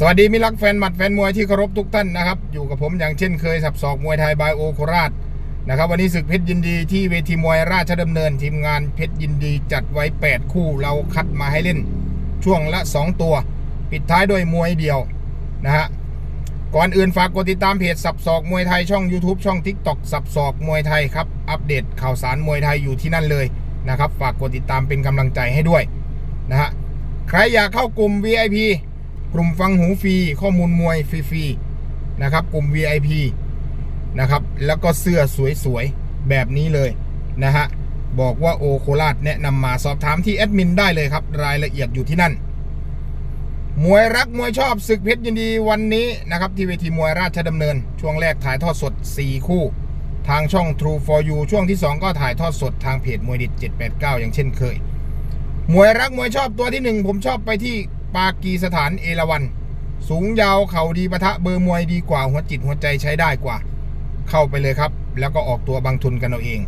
สวัสดีมิตรรักแฟนหมัดแฟนมวยที่เคารพทุกท่านนะครับ อยู่กับผมอย่างเช่นเคยสับศอกมวยไทยบายโอโคราชนะครับ วันนี้ศึกเพชรยินดีที่เวทีมวยราชดำเนินทีมงานเพชรยินดีจัดไว้ 8 คู่เราคัดมาให้เล่น ช่วงละ 2 ตัว ปิดท้ายด้วยมวยเดียวนะฮะก่อนอื่นฝากกดติดตามเพจสับศอกมวยไทยช่อง YouTube ช่อง TikTok สับศอกมวยไทยครับอัปเดตข่าวสารมวยไทยอยู่ที่นั่นเลยนะครับฝากกดติดตามเป็นกำลังใจให้ด้วยนะฮะใครอยากเข้ากลุ่ม VIP กลุ่มฟังหูฟรีข้อมูลมวยฟรีๆนะครับ กลุ่ม VIP นะครับ แล้วก็เสื้อสวยๆ แบบนี้เลยนะฮะ บอกว่าโอโคราชแนะนำมาสอบถามที่แอดมินได้เลยครับ รายละเอียดอยู่ที่นั่น มวยรักมวยชอบศึกเพชรยินดีวันนี้นะครับ ที่เวทีมวยราชดำเนิน ช่วงแรกถ่ายทอดสด 4 คู่ ทางช่อง True for You ช่วงที่ 2 ก็ถ่ายทอดสดทางเพจมวยดิด789 อย่างเช่นเคย มวยรักมวยชอบตัวที่หนึ่งผมชอบไปที่ ปากีสถานเอราวัน สูงยาวเข่าดีปะทะเบอร์มวยดีกว่าหัวจิตหัวใจใช้ได้กว่า เข้าไปเลยครับ แล้วก็ออกตัวบางทุนกันเอาเอง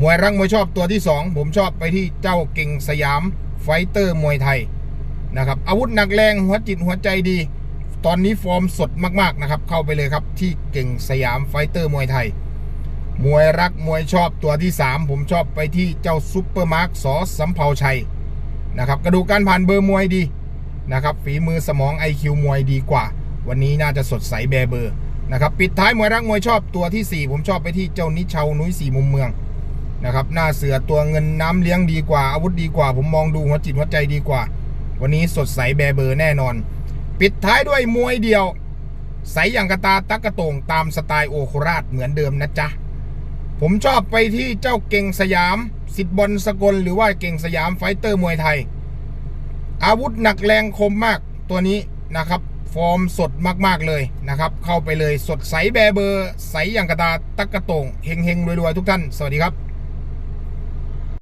มวยรักมวยชอบตัวที่สองผมชอบไปที่เจ้าเก่งสยามไฟเตอร์มวยไทยนะครับอาวุธหนักแรงหัวจิตหัวใจดี ตอนนี้ฟอร์มสดมากๆนะครับ เข้าไปเลยครับที่เก่งสยามไฟเตอร์มวยไทย มวยรักมวยชอบตัวที่ 3 ผมชอบไปที่เจ้าซุปเปอร์มาร์คสอสำเภาชัยนะครับกระดูกการผ่านเบอร์มวยดี นะครับฝีมือสมอง IQ มวยดีกว่า วันนี้น่าจะสดใสแบเบอร์นะครับปิดท้ายมวยรักมวยชอบตัวทีสี่4 ผมชอบไปที่เจ้านิชเชานุ้ยสี่มุมเมืองนะครับหน้าเสือตัวเงินน้ำเลี้ยงดีกว่า อาวุธดีกว่า ผมมองดูหัวจิตหัวใจดีกว่า วันนี้สดใสแบเบอร์แน่นอน ปิดท้ายด้วยมวยเดียว ใสอย่างกระตาตักกระตงตามสไตล์โอโคราชเหมือนเดิมนะจ๊ะผมชอบไปที่เจ้าเก่งสยาม สิทธิ์บอลสกลหรือว่าเก่งสยามไฟเตอร์มวยไทย อาวุธหนักแรงคมมากตัวนี้นะครับ ฟอร์มสดมากๆเลยนะครับ เข้าไปเลยสดใสแบร์เบอร์ ใสอย่างกระตาตักกระโตงเฮงเฮงๆรวยๆ ทุกท่าน สวัสดีครับ